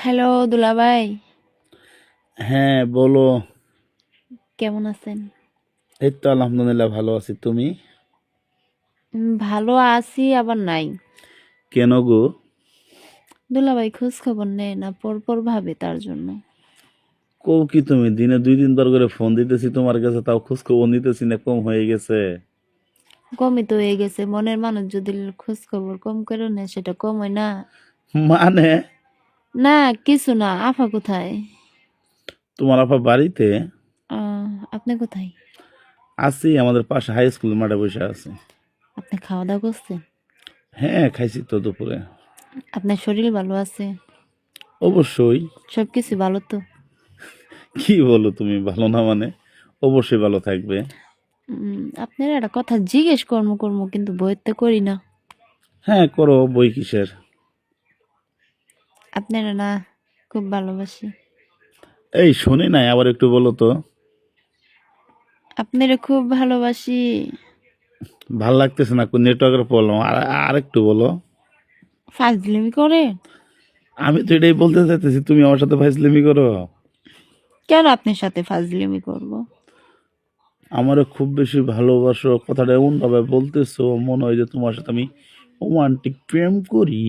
Hello দুলাভাই। হ্যাঁ বলো। কেমন আছেন? এই তো আলহামদুলিল্লাহ ভালো আছি। তুমি? ভালো আছি আবার নাই। কেন গো? দুলাভাই খোঁজ খবর নেয় না পর পর ভাবে তার জন্য। কও কি তুমি? দিনে দুই দিন তিনবার করে ফোন দিতেছি তোমার কাছে তাও খোঁজ খবর নিতেছি না কম হয়ে গেছে। কমই তো হয়ে গেছে। মনের মানুষ যদি খোঁজ খবর কম করে নেয় সেটা কম হয় না। মানে? না কিছু না। আফা কোথায়? তোমার আপা বাড়িতে? আহ, আপনি কোথায়? আছি আমাদের পাশে হাই স্কুল মাঠে বসে আছে। আপনি খাওয়া দাওয়া করছেন? হ্যাঁ খাইছি তো দুপুরে। আপনার শরীর ভালো আছে? অবশ্যই। সব কিছু ভালো তো? কি বলো তুমি ভালো না মানে? অবশ্যই ভালো থাকবে। উম, আপনার একটা কথা জিজ্ঞেস কর্ম কর্ম কিন্তু বইতে করি না। হ্যাঁ করো বই কিসের? আপনারা না খুব ভালোবাসি। এই শুনি নাই আবার একটু বলো তো। আপনারা খুব ভালোবাসি। ভালো লাগতেছে না কোন নেটওয়ার্কের প্রবলেম আর আর একটু বলো। ফাজলিমি করে আমি তো এটাই বলতে চাইতেছি তুমি আমার সাথে ফাইজলিমি করো। কেন আপনার সাথে ফাজলিমি করব? আমারও খুব বেশি ভালোবাসো কথাটা এমন ভাবে বলতেছো মনে হয় যে তোমার সাথে আমি রোমান্টিক প্রেম করি।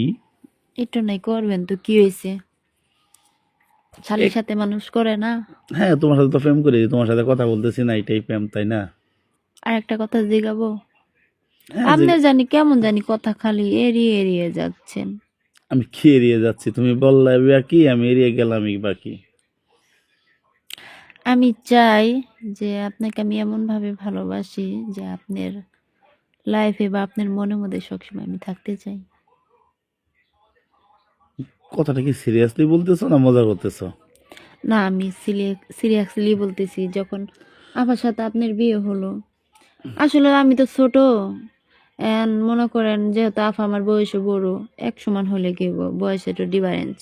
এটা নাই করবেন তো কি হয়েছে? শালির সাথে মানুষ করে না? হ্যাঁ তোমার সাথে তো প্রেম করি তোমার সাথে কথা বলতেছি না এটাই প্রেম তাই না? আর একটা কথা জিগাবো? হ্যাঁ, আপনি জানি কেমন জানি কথা খালি এড়িয়ে এড়িয়ে যাচ্ছেন। আমি কি এড়িয়ে যাচ্ছি? তুমি বললে বাকি আমি এড়িয়ে গেলাম বাকি আমি চাই যে আপনাকে আমি এমন ভাবে ভালোবাসি যে আপনার লাইফে বা আপনার মনের মধ্যে সবসময় আমি থাকতে চাই। কথাটা কি সিরিয়াসলি বলতেছো না মজা করতেছো? না আমি সিরিয়াসলি বলতেছি যখন আমার সাথে আপনার বিয়ে হলো। আসলে আমি তো ছোট মনে করেন যেহেতু আফা আমার বয়সে বড় এক সমান হলে কি বয়সে একটু ডিফারেন্স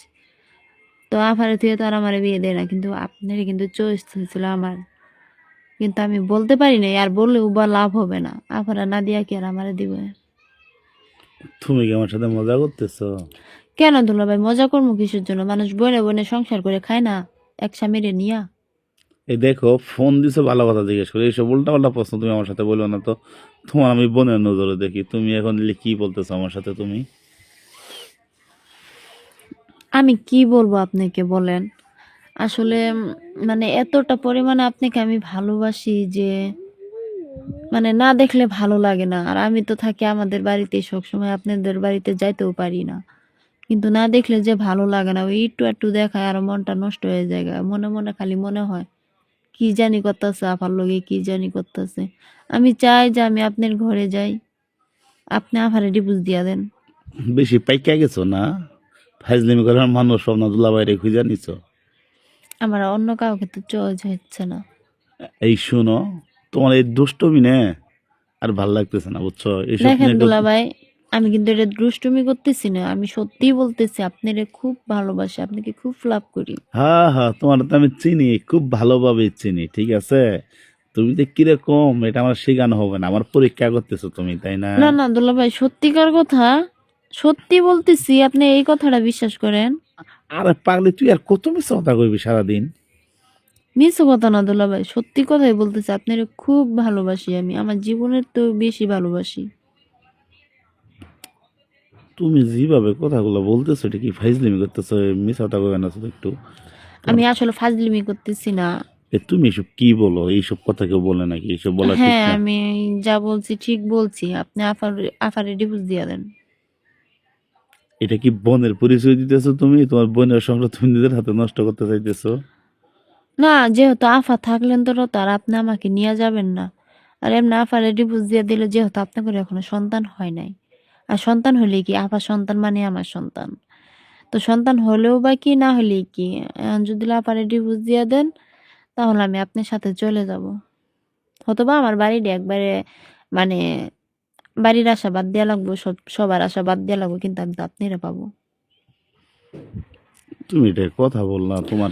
তো আফারে থেকে তো আর আমার বিয়ে দেয় না কিন্তু আপনার কিন্তু চয়েস হয়েছিল আমার। কিন্তু আমি বলতে পারি না আর বললেও বা লাভ হবে না। আফারা না দিয়া কি আর আমারে দিবে? তুমি কি আমার সাথে মজা করতেছো? কেন দুলা ভাই? মজা করব কিসের জন্য? মানুষ বনে বনে সংসার করে খায় না। এক স্বামীরে নিয়া। এই দেখো ফোন দিছো ভালো কথা জিজ্ঞেস করে। এইসব উল্টা পাল্টা প্রশ্ন তুমি আমার সাথে বলবে না তো। তোমার আমি বোনের নজরে দেখি। তুমি এখন কি বলতেছো আমার সাথে তুমি? আমি কি বলব আপনাকে বলেন? আসলে মানে এতটা পরিমাণে আপনাকে আমি ভালোবাসি যে মানে না দেখলে ভালো লাগে না। আর আমি তো থাকি আমাদের বাড়িতে সবসময় আপনাদের বাড়িতে যাইতেও পারি না। কিন্তু না দেখলে যে ভালো লাগে না ওই একটু একটু দেখায় আর মনটা নষ্ট হয়ে যায় মনে মনে খালি মনে হয় কি জানি করতেছে আপার লগে কি জানি করতেছে। আমি চাই যে আমি আপনার ঘরে যাই আপনি আফারে ডিভোর্স দিয়া দেন। বেশি পাইকা গেছো না? ফাইজলিমি করার মানুষ সব না দুলা বাইরে খুঁজে নিছো? আমার অন্য কাউকে তো চয়েস হচ্ছে না। এই শুনো তোমার এই দুষ্টমি নে আর ভালো লাগতেছে না বুঝছ? এইসব দেখেন দুলা ভাই আমি কিন্তু এটা দুষ্টুমি করতেছি না আমি সত্যি বলতেছি আপনারে খুব ভালোবাসি আপনাকে খুব লাভ করি। হ্যাঁ হ্যাঁ তোমার তো আমি চিনি খুব ভালোভাবে চিনি ঠিক আছে? তুমি যে কীরকম এটা আমার শেখানো হবে না আমার পরীক্ষা করতেছো তুমি তাই না? না না দুলা ভাই সত্যিকার কথা সত্যি বলতেছি আপনি এই কথাটা বিশ্বাস করেন? আরে পাগলি তুই আর কত মিস কথা কইবি সারাদিন? মিস কথা না দুলা ভাই সত্যি কথাই বলতেছি আপনারে খুব ভালোবাসি আমি আমার জীবনের তো বেশি ভালোবাসি। তুমি যেভাবে কথাগুলো বলতেছো এটা কি ফাইজলিমি করতেছো? কথা কইবে না একটু। আমি আসলে ফাজলিমি করতেছি না। এ তুমি এসব কি বলো? এইসব কথা কেউ বলে নাকি? এইসব বলা ঠিক হ্যাঁ না। আমি যা বলছি ঠিক বলছি। আপনি আফার আফারে ডিভোর্স দিয়ে দেন। এটা কি বোনের পরিচয় দিতেছো তুমি? তোমার বোনের সংসার তুমি নিজের হাতে নষ্ট করতে চাইতেছো? না যেহেতু আফা থাকলেন তো তার আপনি আমাকে নিয়ে যাবেন না। আর এমনি আফারে ডিভোর্স দিয়ে দিলে যেহেতু আপনার এখনও সন্তান হয় নাই। আর সন্তান হলে কি? আফা সন্তান মানে আমার সন্তান। তো সন্তান হলেও বা কি, না হলে কি? যদি আফারে ডিভোর্স দিয়ে দেন, তাহলে আমি আপনার সাথে চলে যাব। হয়তোবা আমার বাড়িটা একবারে মানে বাড়ির আশা বাদ দেওয়া লাগবো, সব, সবার আশা বাদ দেওয়া লাগবো, কিন্তু আমি তো আপনারা পাবো। তুমি এটা কথা বল না, তোমার,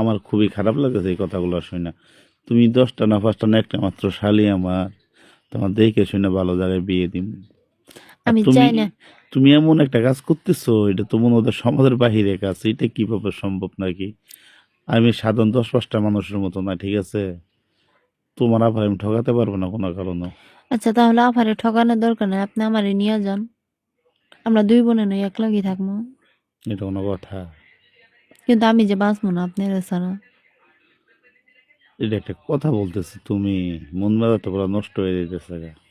আমার খুবই খারাপ লাগতেছে এই কথাগুলো শুনে। তুমি দশটা না পাঁচটা না একটা মাত্র শালি আমার। তোমার দেখে শুনে ভালো জায়গায় বিয়ে দিম। আমি চাই না। তুমি এমন একটা কাজ করতেছো এটা তো মনে সমাজের বাহিরে কাজ এটা কীভাবে সম্ভব নাকি? আমি সাধারণ দশ পাঁচটা মানুষের মতো না ঠিক আছে? তোমার আবার আমি ঠকাতে পারব না কোনো কারণে। আচ্ছা তাহলে আফারে ঠকানোর দরকার নেই আপনি আমারে নিয়ে যান। আমরা দুই বোনে নই এক লাগি থাকব। এটা কোনো কথা। কিন্তু আমি যে বাঁচবো না আপনার ছাড়া। এটা একটা কথা বলতেছি তুমি মন মেজাজটা পুরো নষ্ট হয়ে যেতেছে।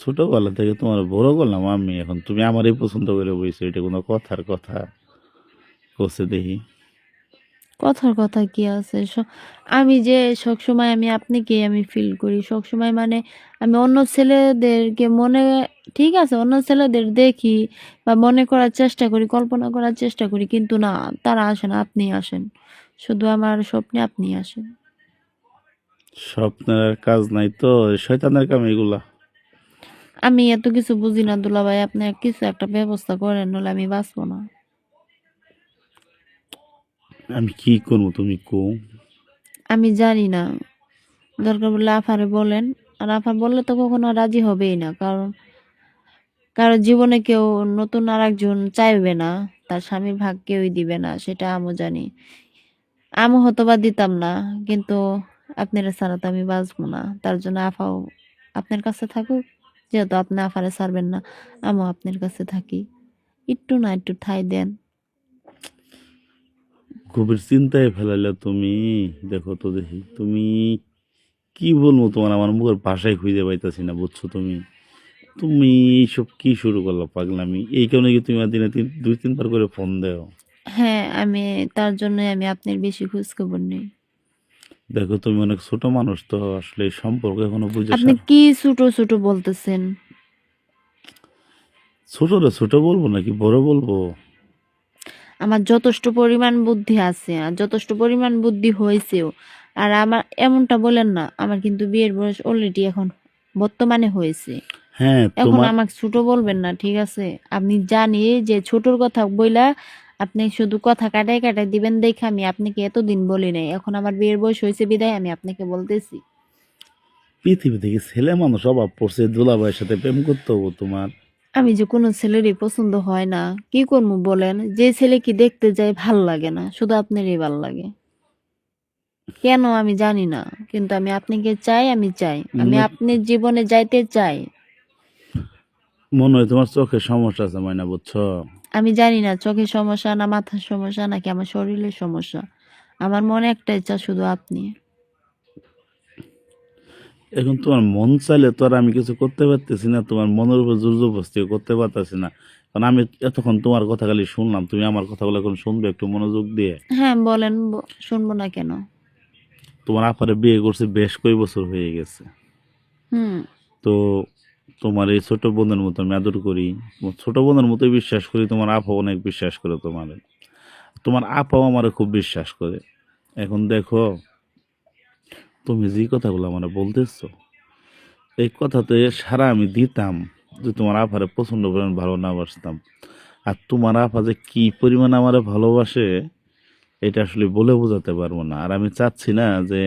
ছোটবেলা থেকে তোমার বড় করলাম আমি এখন তুমি আমারই পছন্দ করে বইছো এটা কোনো কথার কথা। করছে দেখি। কথার কথা কি আছে? আমি যে সবসময় আমি আপনাকে আমি ফিল করি সবসময় মানে আমি অন্য ছেলেদেরকে মনে ঠিক আছে অন্য ছেলেদের দেখি বা মনে করার চেষ্টা করি কল্পনা করার চেষ্টা করি কিন্তু না তারা আসেন আপনি আসেন। শুধু আমার স্বপ্নে আপনি আসেন। স্বপ্নের কাজ নাই তো শয়তানের কাম এগুলা। আমি এত কিছু বুঝি না দুলাভাই আপনি কিছু একটা ব্যবস্থা করেন নাহলে আমি বাঁচবো না। আমি কি করব তুমি কো আমি জানি না। দরকার বললে আফারে বলেন। আর আফা বললে তো কখনো রাজি হবেই না কারণ কারও জীবনে কেউ নতুন আর একজন চাইবে না তার স্বামীর ভাগ কেউই দিবে না সেটা আমও জানি। আমও হয়তো বা দিতাম না কিন্তু আপনারা ছাড়া তো আমি বাঁচবো না তার জন্য আফাও আপনার কাছে থাকুক। যেহেতু আপনি আফারে ছাড়বেন না আমও আপনার কাছে থাকি। একটু না একটু ঠাই দেন। গভীর চিন্তায় ফেলাইলে তুমি। দেখো তো দেখি তুমি কি বলব তোমার? আমার মুখের ভাষায় খুঁজে পাইতেছি না বুঝছ তুমি? তুমি এইসব কি শুরু করল পাগলামি? এই কারণে কি তুমি দিনে তিন দুই তিনবার করে ফোন দেও? হ্যাঁ আমি তার জন্যই আমি আপনার বেশি খোঁজ খবর নেই। দেখো তুমি অনেক ছোট মানুষ তো আসলে সম্পর্ক এখনও বুঝে আপনি কি ছোট ছোট বলতেছেন? ছোট রে ছোট বলব নাকি? বড় বলব? আমার যথেষ্ট পরিমাণ বুদ্ধি আছে আর যথেষ্ট পরিমাণ বুদ্ধি হয়েছেও। আর আমার এমনটা বলেন না আমার কিন্তু বিয়ের বয়স অলরেডি এখন বর্তমানে হয়েছে। হ্যাঁ এখন আমাকে ছোট বলবেন না ঠিক আছে? আপনি জানি যে ছোটর কথা বইলা আপনি শুধু কথা কাটাই কাটাই দিবেন দেখে আমি আপনাকে এতদিন বলি নাই। এখন আমার বিয়ের বয়স হয়েছে বিদায় আমি আপনাকে বলতেছি। পৃথিবী থেকে ছেলে মানুষ অভাব পড়ছে? দুলাভাইয়ের সাথে প্রেম করতে হব তোমার। আমি যে কোনো ছেলেরই পছন্দ হয় না। কি করব বলেন? যে ছেলে কি দেখতে যায় ভালো লাগে না শুধু আপনারই ভালো লাগে। কেন আমি জানি না কিন্তু আমি আপনাকে চাই আমি চাই। আমি উম, আপনার জীবনে যাইতে চাই। মনে হয় তোমার চোখের সমস্যা আছে মাইনা বুঝছ? আমি জানি না চোখের সমস্যা না মাথার সমস্যা নাকি আমার শরীরের সমস্যা। আমার মনে একটা ইচ্ছা শুধু আপনি। এখন তোমার মন চাইলে তো আর আমি কিছু করতে পারতেছি না তোমার মনের উপর জোর জবরদস্তি করতে পারতেছি না। কারণ আমি এতক্ষণ তোমার কথা খালি শুনলাম তুমি আমার কথাগুলো এখন শুনবে একটু মনোযোগ দিয়ে। হ্যাঁ বলেন শুনব না কেন? তোমার আপারে বিয়ে করছে বেশ কয়েক বছর হয়ে গেছে। হুম। তো তোমার এই ছোট বোনের মতো আমি করি, ছোট বোনের মতোই বিশ্বাস করি, তোমার আপা অনেক বিশ্বাস করে তোমার। তোমার আপাও আমার খুব বিশ্বাস করে। এখন দেখো, তুমি যে কথাগুলো আমার বলতেছো, এই কথাতে সারা আমি দিতাম যে তোমার আপারে প্রচণ্ড পরিমাণ ভালো না বাসতাম। আর তোমার আপা যে কী পরিমাণ আমার ভালোবাসে, এটা আসলে বলে বোঝাতে পারব না। আর আমি চাচ্ছি না যে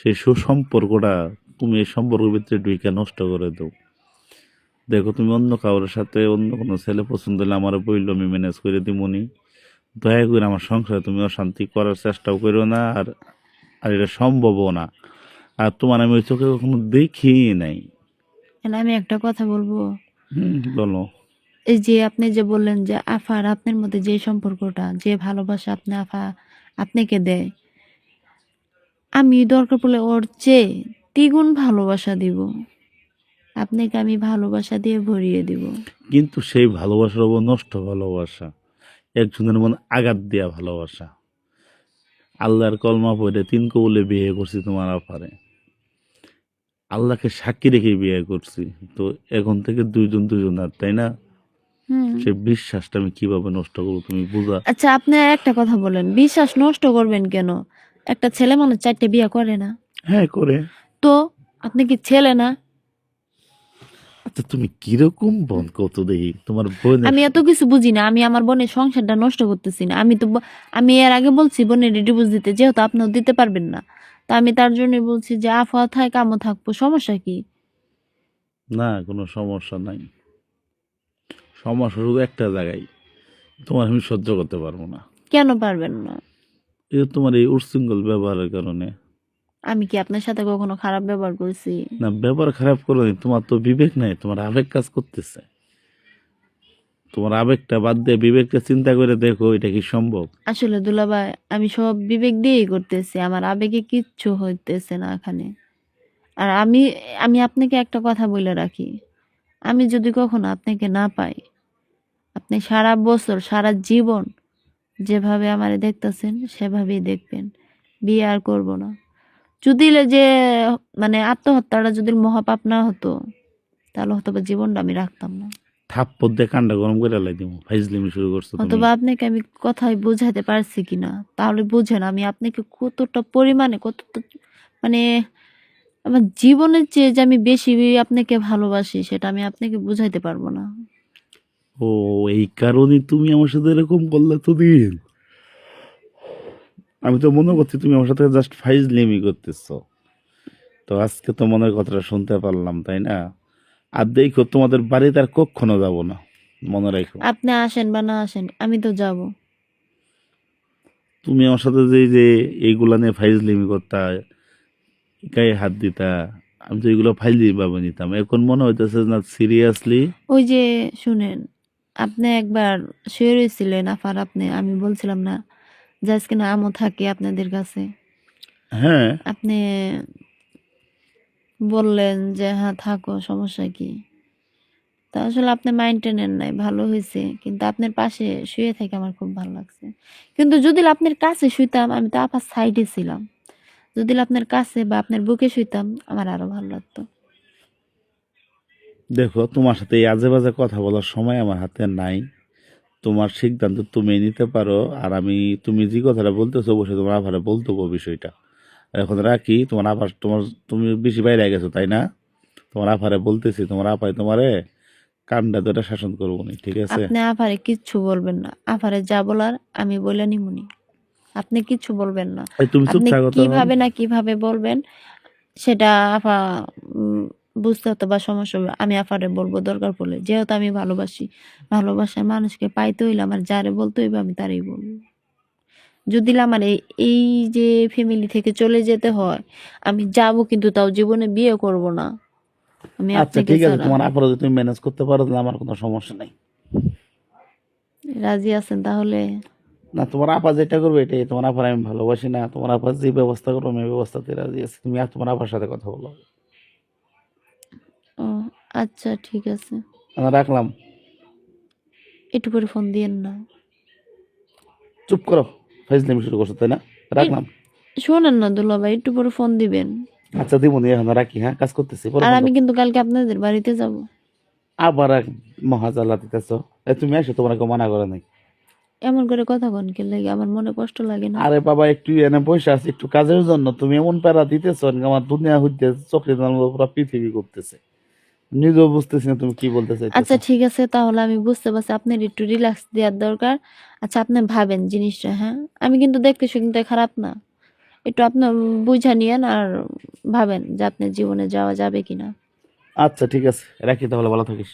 সেই সুসম্পর্কটা তুমি এই সম্পর্কের ভিতরে ঢুকে নষ্ট করে দাও। দেখো তুমি অন্য কারোর সাথে অন্য কোনো ছেলে পছন্দ হলে আমার বইল আমি ম্যানেজ করে দিমনি। দয়া করে আমার সংসারে তুমি অশান্তি করার চেষ্টাও করো না আর আর এটা সম্ভবও না। আর তোমার আমি ওই চোখে কখনো দেখি নাই। আমি একটা কথা বলব? হুম বলো। এই যে আপনি যে বললেন যে আফার আপনার মধ্যে যে সম্পর্কটা যে ভালোবাসা আপনি আফা আপনাকে দেয় আমি দরকার পড়লে ওর চেয়ে দ্বিগুণ ভালোবাসা দিব। আপনাকে আমি ভালোবাসা দিয়ে ভরিয়ে দিব। কিন্তু সেই ভালোবাসার ওপর নষ্ট ভালোবাসা। একজনের মনে আঘাত দেওয়া ভালোবাসা। আল্লাহর কলমা পড়ে তিন কবলে বিয়ে করছি তোমার আপারে। আল্লাহকে সাক্ষী রেখে বিয়ে করছি। তো এখন থেকে দুইজন দুজন আর তাই না? সেই বিশ্বাসটা আমি কীভাবে নষ্ট করব তুমি বুঝা? আচ্ছা আপনি আর একটা কথা বলেন। বিশ্বাস নষ্ট করবেন কেন? একটা ছেলে মানুষ চারটে বিয়ে করে না। হ্যাঁ করে। তো আপনি কি ছেলে না? আচ্ছা তুমি কীরকম বোন? কত দেখি তোমার বোন আমি এত কিছু বুঝি না আমি আমার বোনের সংসারটা নষ্ট করতেছি না। আমি তো আমি এর আগে বলছি বোনের ডিভোর্স দিতে যেহেতু আপনিও দিতে পারবেন না। তা আমি তার জন্যই বলছি যে আফা থাক আমও থাকব সমস্যা কি? না কোনো সমস্যা নাই। সমস্যা শুধু একটা জায়গায় তোমার আমি সহ্য করতে পারব না। কেন পারবেন না? যে তোমার এই উচ্ছৃঙ্খল ব্যবহারের কারণে। আমি কি আপনার সাথে কখনো খারাপ ব্যবহার করছি? না ব্যবহার খারাপ করো তোমার তো বিবেক নাই তোমার আবেগ কাজ করতেছে। তোমার আবেগটা বাদ দিয়ে বিবেকটা চিন্তা করে দেখো এটা কি সম্ভব। আসলে দুলাভাই আমি সব বিবেক দিয়েই করতেছি আমার আবেগে কিচ্ছু হইতেছে না এখানে। আর আমি আমি আপনাকে একটা কথা বলে রাখি আমি যদি কখনো আপনাকে না পাই আপনি সারা বছর সারা জীবন যেভাবে আমারে দেখতেছেন সেভাবেই দেখবেন বিয়ে আর করব না। যদি যে মানে আত্মহত্যাটা যদি মহাপাপ না হতো তাহলে হয়তো বা জীবনটা আমি রাখতাম না। থাপ্পর দিয়ে কান্ডা গরম করে লাই দিব ফাইজলিমি শুরু করছ অথবা আপনাকে আমি কথাই বোঝাতে পারছি কিনা তাহলে বুঝেন আমি আপনাকে কতটা পরিমাণে কতটা মানে আমার জীবনের চেয়ে যে আমি বেশি আপনাকে ভালোবাসি সেটা আমি আপনাকে বুঝাইতে পারব না। ও এই কারণে তুমি আমার সাথে এরকম করলে তো দিন। আমি তো মনে করছি তুমি আমার সাথে জাস্ট ফাইজলিমি করতেছ। তো আজকে তো মনের কথাটা শুনতে পারলাম তাই না? আর দেখো তোমাদের বাড়িতে আর কখনো যাব না মনে রাখো। আপনি আসেন বা না আসেন আমি তো যাব। তুমি আমার সাথে যে যে এইগুলা নিয়ে ফাইজলিমি করতা গায়ে হাত দিতা আমি তো এগুলো ফাইজলি ভাবে নিতাম। এখন মনে হইতেছে না সিরিয়াসলি ওই যে শুনেন আপনি একবার শুয়ে রয়েছিলেন আফার আপনি আমি বলছিলাম না যে আজকে না আমও থাকে আপনাদের কাছে। হ্যাঁ। আপনি বললেন যে হ্যাঁ থাকো সমস্যা কি? তা আসলে আপনি মাইন্টেনেন নাই ভালো হয়েছে। কিন্তু আপনার পাশে শুয়ে থেকে আমার খুব ভালো লাগছে। কিন্তু যদি আপনার কাছে শুইতাম আমি তো আপার সাইডে ছিলাম। যদি আপনার কাছে বা আপনার বুকে শুইতাম আমার আরও ভালো লাগতো। দেখো তোমার সাথে এই আজে বাজে কথা বলার সময় আমার হাতে নাই। তোমার সিদ্ধান্ত তুমি নিতে পারো আর আমি তুমি যে কথাটা বলতেছো অবশ্যই তোমার আবার বলতে হবে বিষয়টা। এখন রাখি তোমার আবার তোমার তুমি বেশি বাইরে গেছো তাই না? তোমার আফারে বলতেছি তোমার আপাই তোমারে কান্ডা তো এটা শাসন করব নি ঠিক আছে? আপনি আফারে কিচ্ছু বলবেন না। আফারে যা বলার আমি বলে নিমুনি আপনি কিচ্ছু বলবেন না। তুমি চুপ আপনি থাকো কীভাবে না কীভাবে বলবেন সেটা আফা বুঝতে হতো বা সমস্যা হবে। আমি আফারে বলব দরকার পড়লে। যেহেতু আমি ভালোবাসি ভালোবাসার মানুষকে পাইতে হইলে আমার যারে বলতে হইবে আমি তারই বলব। যদি আমার এই এই যে ফ্যামিলি থেকে চলে যেতে হয় আমি যাব কিন্তু তাও জীবনে বিয়ে করব না। আমি আচ্ছা ঠিক আছে তোমার আপারে যদি তুমি ম্যানেজ করতে পারো তাহলে আমার কোনো সমস্যা নাই। রাজি আছেন তাহলে? না তোমার আপা যেটা করবে এটাই। তোমার আপার আমি ভালোবাসি না। তোমার আপা যে ব্যবস্থা করব আমি ব্যবস্থাতে রাজি আছি। তুমি আর তোমার আপার সাথে কথা বলো। আচ্ছা ঠিক আছে। আমি রাখলাম। একটু করে ফোন দিয়েন না। চুপ করো ফাইজলামি শুরু করছ তাই না? রাখলাম। শোনেন না দুলাভাই একটু পরে ফোন দিবেন। আচ্ছা দিব নি এখন রাখি হ্যাঁ কাজ করতেছি পরে আর আমি কিন্তু কালকে আপনাদের বাড়িতে যাব। আবার এক মহাজালা দিতেছ এ তুমি এসো তোমার কেউ মানা করে নাই। এমন করে কথা কন কে লাগে আমার মনে কষ্ট লাগে না। আরে বাবা একটু এনে বসে আছে একটু কাজের জন্য তুমি এমন প্যারা দিতেছ আমার দুনিয়া হইতে চোখে পুরো পৃথিবী করতেছে নিজেও বুঝতেছি না তুমি কি বলতে চাইছো আচ্ছা ঠিক আছে তাহলে আমি বুঝতে পারছি আপনার একটু রিল্যাক্স দেওয়ার দরকার। আচ্ছা আপনি ভাবেন জিনিসটা হ্যাঁ? আমি কিন্তু দেখতে শুনতে খারাপ না। একটু আপনি বুঝা নিয়েন আর ভাবেন যে আপনার জীবনে যাওয়া যাবে কিনা। আচ্ছা ঠিক আছে রাখি তাহলে ভালো থাকিস।